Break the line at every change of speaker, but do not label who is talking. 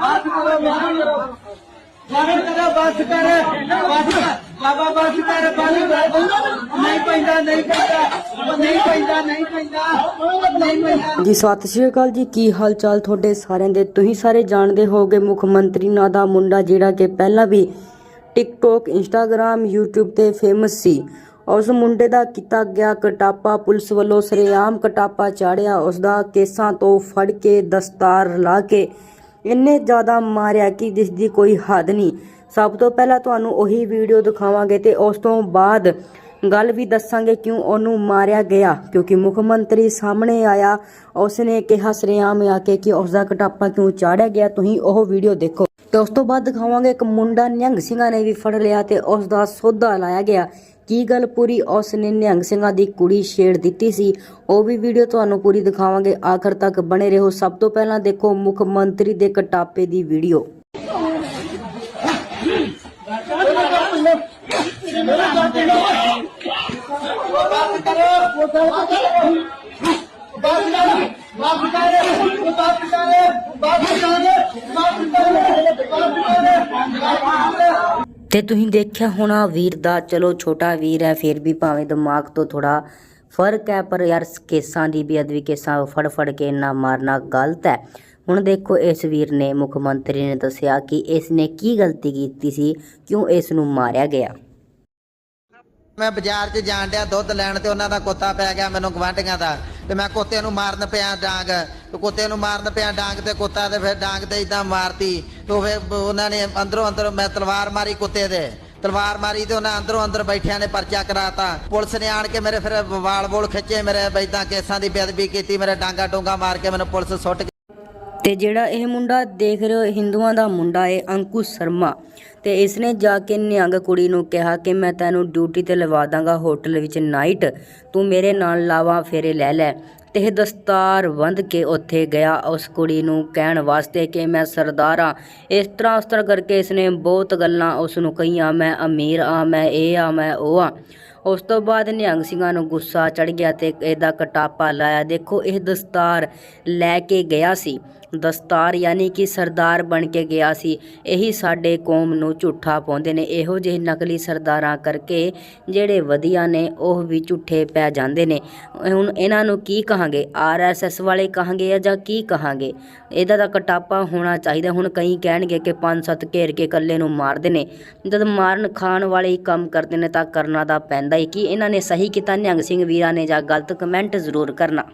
ਬਾਤ ਕਰੋ ਬਾਤ ਕਰ ਬਾਤ ਬਾਬਾ ਬਾਤ ਕਰ ਬਾਤ ਨਹੀਂ ਪੈਂਦਾ ਨਹੀਂ ਪੈਂਦਾ ਨਹੀਂ ਪੈਂਦਾ ਨਹੀਂ ਪੈਂਦਾ ਨਹੀਂ ਪੈਂਦਾ
ਜੀ, ਸਤਿ ਸ਼੍ਰੀ ਅਕਾਲ ਜੀ। ਕੀ ਹਾਲ ਚਾਲ ਤੁਹਾਡੇ ਸਾਰਿਆਂ ਦੇ? ਤੁਸੀਂ ਸਾਰੇ ਜਾਣਦੇ ਹੋਗੇ ਮੁੱਖ ਮੰਤਰੀ ਨਾਂ ਦਾ ਮੁੰਡਾ ਜਿਹੜਾ ਕਿ ਪਹਿਲਾਂ ਵੀ ਟਿਕਟੋਕ ਇੰਸਟਾਗ੍ਰam YouTube ਤੇ ਫੇਮਸ ਸੀ। ਉਸ ਮੁੰਡੇ ਦਾ ਕੀਤਾ ਗਿਆ ਕਟਾਪਾ, ਪੁਲਿਸ ਵੱਲੋਂ ਸਰੇਆਮ ਕਟਾਪਾ ਚਾੜਿਆ। ਉਸ ਦਾ ਕੇਸਾਂ ਤੋਂ ਫੜ ਕੇ ਦਸਤਾਰ ਲਾ ਕੇ ਇੰਨੇ ਜ਼ਿਆਦਾ ਮਾਰਿਆ ਕਿ ਜਿਸ ਦੀ ਕੋਈ ਹੱਦ ਨਹੀਂ। ਸਭ ਤੋਂ ਪਹਿਲਾਂ ਤੁਹਾਨੂੰ ਉਹੀ ਵੀਡੀਓ ਦਿਖਾਵਾਂਗੇ ਤੇ ਉਸ ਤੋਂ ਬਾਅਦ ਗੱਲ ਵੀ ਦੱਸਾਂਗੇ ਕਿਉਂ ਉਹਨੂੰ ਮਾਰਿਆ ਗਿਆ। ਕਿਉਂਕਿ ਮੁੱਖ ਮੰਤਰੀ ਸਾਹਮਣੇ ਆਇਆ। ਉਸਨੇ ਕਿਹਾ, ਸਰੇਆਮ ਆ ਕੇ ਕਿ ਉਸ ਦਾ ਕਟਾਪਾ ਕਿਉਂ ਚਾੜਿਆ ਗਿਆ? ਤੁਸੀਂ ਉਹ ਵੀਡੀਓ ਦੇਖੋ। ਤੇ ਉਸ ਤੋਂ ਬਾਅਦ ਦਿਖਾਵਾਂਗੇ ਇੱਕ ਮੁੰਡਾ ਨਿਹੰਗ ਸਿੰਘਾਂ ਨੇ ਵੀ ਫੜ ਲਿਆ ਤੇ ਉਸ ਦਾ ਸੌਦਾ ਲਾਇਆ ਗਿਆ। ਕੀ ਗੱਲ ਪੂਰੀ ਉਸ ਨੇ ਨਿਹੰਗ ਸਿੰਘਾਂ ਦੀ ਕੁੜੀ ਛੇੜ ਦਿੱਤੀ ਸੀ। ਉਹ ਵੀ ਵੀਡੀਓ ਤੁਹਾਨੂੰ ਪੂਰੀ ਦਿਖਾਵਾਂਗੇ। ਆਖਰ ਤੱਕ ਬਣੇ ਰਹੋ। ਸਭ ਤੋਂ ਪਹਿਲਾਂ ਦੇਖੋ ਮੁੱਖ ਮੰਤਰੀ ਦੇ ਕਟਾਪੇ ਦੀ ਵੀਡੀਓ
ਬਾਤ
ਤੇ ਤੁਸੀਂ ਦੇਖਿਆ ਹੋਣਾ ਵੀਰ ਦਾ, ਚਲੋ ਛੋਟਾ ਵੀਰ ਹੈ, ਫਿਰ ਵੀ ਭਾਵੇਂ ਦਿਮਾਗ ਤੋਂ ਥੋੜਾ ਫ਼ਰਕ ਹੈ, ਪਰ ਯਾਰ ਕੇਸਾਂ ਦੀ ਬੇਅਦਬੀ ਕੇਸਾਂ ਫੜ ਫੜ ਕੇ ਇੰਨਾ ਮਾਰਨਾ ਗਲਤ ਹੈ। ਹੁਣ ਦੇਖੋ ਇਸ ਵੀਰ ਨੇ, ਮੁੱਖ ਮੰਤਰੀ ਨੇ ਦੱਸਿਆ ਕਿ ਇਸ ਨੇ ਕੀ ਗਲਤੀ ਕੀਤੀ ਸੀ, ਕਿਉਂ ਇਸ ਨੂੰ ਮਾਰਿਆ ਗਿਆ।
ਮੈਂ ਬਾਜ਼ਾਰ 'ਚ ਜਾਣ ਡਿਆ, ਦੁੱਧ ਲੈਣ ਤੇ ਉਹਨਾਂ ਦਾ ਕੁੱਤਾ ਪੈ ਗਿਆ ਮੈਨੂੰ ਗਵਾਂਢੀਆਂ ਦਾ। ਤੇ ਮੈਂ ਕੁੱਤੇ ਨੂੰ ਮਾਰਨ ਪਿਆ ਡਾਂਗ, ਤੇ ਕੁੱਤੇ ਨੂੰ ਮਾਰਨ ਪਿਆ ਡਾਂਗ ਤੇ ਕੁੱਤਾ ਤੇ ਫਿਰ ਡਾਂਗ ਤੇ ਇਦਾਂ ਮਾਰਤੀ। ਤੇ ਫਿਰ ਉਹਨਾਂ ਨੇ ਅੰਦਰੋਂ ਅੰਦਰੋਂ ਮੈਂ ਤਲਵਾਰ ਮਾਰੀ ਕੁੱਤੇ ਦੇ। ਤਲਵਾਰ ਮਾਰੀ ਤੇ ਉਹਨਾਂ ਅੰਦਰੋਂ ਅੰਦਰ ਬੈਠਿਆਂ ਨੇ ਪਰਚਾ ਕਰਾਤਾ। ਪੁਲਿਸ ਨੇ ਆਣ ਕੇ ਮੇਰੇ ਫਿਰ ਵਾਲ ਵੋਲ ਖਿੱਚੇ, ਮੇਰੇ ਬੈਦਾਂ ਕੇਸਾਂ ਦੀ ਬੇਅਦਬੀ ਕੀਤੀ, ਮੇਰੇ ਡਾਂਗਾ ਡੋਂਗਾ ਮਾਰ ਕੇ ਮੈਨੂੰ ਪੁਲਿਸ ਸੁੱਟ
ਤੇ ਜਿਹੜਾ ਇਹ ਮੁੰਡਾ ਦੇਖ ਰਹੇ ਹੋ ਹਿੰਦੂਆਂ ਦਾ ਮੁੰਡਾ ਹੈ ਅੰਕੁਸ਼ ਸ਼ਰਮਾ। ਤੇ ਇਸਨੇ ਜਾ ਕੇ ਨਿਹੰਗ ਕੁੜੀ ਨੂੰ ਕਿਹਾ ਕਿ ਮੈਂ ਤੈਨੂੰ ਡਿਊਟੀ ਤੇ ਲਵਾ ਦਾਂਗਾ ਹੋਟਲ ਵਿੱਚ ਨਾਈਟ ਤੂੰ ਮੇਰੇ ਨਾਲ ਲਾਵਾ, ਫੇਰੇ ਲੈ ਲੈ। ਤੇ ਇਹ ਦਸਤਾਰ ਬੰਦ ਕੇ ਉੱਥੇ ਗਿਆ ਉਸ ਕੁੜੀ ਨੂੰ ਕਹਿਣ ਵਾਸਤੇ ਕਿ ਮੈਂ ਸਰਦਾਰ ਹਾਂ। ਇਸ ਤਰ੍ਹਾਂ ਉਸ ਤਰ੍ਹਾਂ ਕਰਕੇ ਇਸਨੇ ਬਹੁਤ ਗੱਲਾਂ ਉਸ ਨੂੰ ਕਹੀਆਂ, ਮੈਂ ਅਮੀਰ ਆ ਮੈਂ ਇਹ ਆ ਮੈਂ ਉਹ ਆ ਉਸ ਤੋਂ ਬਾਅਦ ਨਿਹੰਗ ਸਿੰਘਾਂ ਨੂੰ ਗੁੱਸਾ ਚੜ ਗਿਆ ਤੇ ਇਹਦਾ ਕਟਾਪਾ ਲਾਇਆ। ਦੇਖੋ, ਇਹ ਦਸਤਾਰ ਲੈ ਕੇ ਗਿਆ ਸੀ। ਦਸਤਾਰ ਯਾਨੀ ਕਿ ਸਰਦਾਰ ਬਣ ਕੇ ਗਿਆ ਸੀ। ਇਹੀ ਸਾਡੇ ਕੌਮ ਨੂੰ ਝੂਠਾ ਪਾਉਂਦੇ ਨੇ। ਇਹੋ ਜਿਹੇ ਨਕਲੀ ਸਰਦਾਰਾਂ ਕਰਕੇ ਜਿਹੜੇ ਵਧੀਆ ਨੇ, ਉਹ ਵੀ ਝੂਠੇ ਪੈ ਜਾਂਦੇ ਨੇ। ਹੁਣ ਇਹਨਾਂ ਨੂੰ ਕੀ ਕਹਾਂਗੇ? ਆਰਐਸਐਸ ਵਾਲੇ ਕਹਾਂਗੇ ਜਾਂ ਕੀ ਕਹਾਂਗੇ? ਇਹਦਾ ਤਾਂ ਕਟਾਪਾ ਹੋਣਾ ਚਾਹੀਦਾ। ਹੁਣ ਕਈ ਕਹਿਣਗੇ ਕਿ ਪੰਜ ਸੱਤ ਘੇਰ ਕੇ ਇਕੱਲੇ ਨੂੰ ਮਾਰਦੇ ਨੇ। ਜਦ ਮਾਰਨ ਖਾਣ ਵਾਲੇ ਹੀ ਕੰਮ ਕਰਦੇ ਨੇ, ਤਾਂ ਕਰਨਾ ਤਾਂ ਪੈਂਦਾ ਹੀ ਕਿ ਇਹਨਾਂ ਨੇ ਸਹੀ ਕੀਤਾ। ਨਿਹੰਗ ਸਿੰਘ ਵੀਰਾਂ ਨੇ ਜਾਂ ਗਲਤ ਕਮੈਂਟ ਜ਼ਰੂਰ ਕਰਨਾ।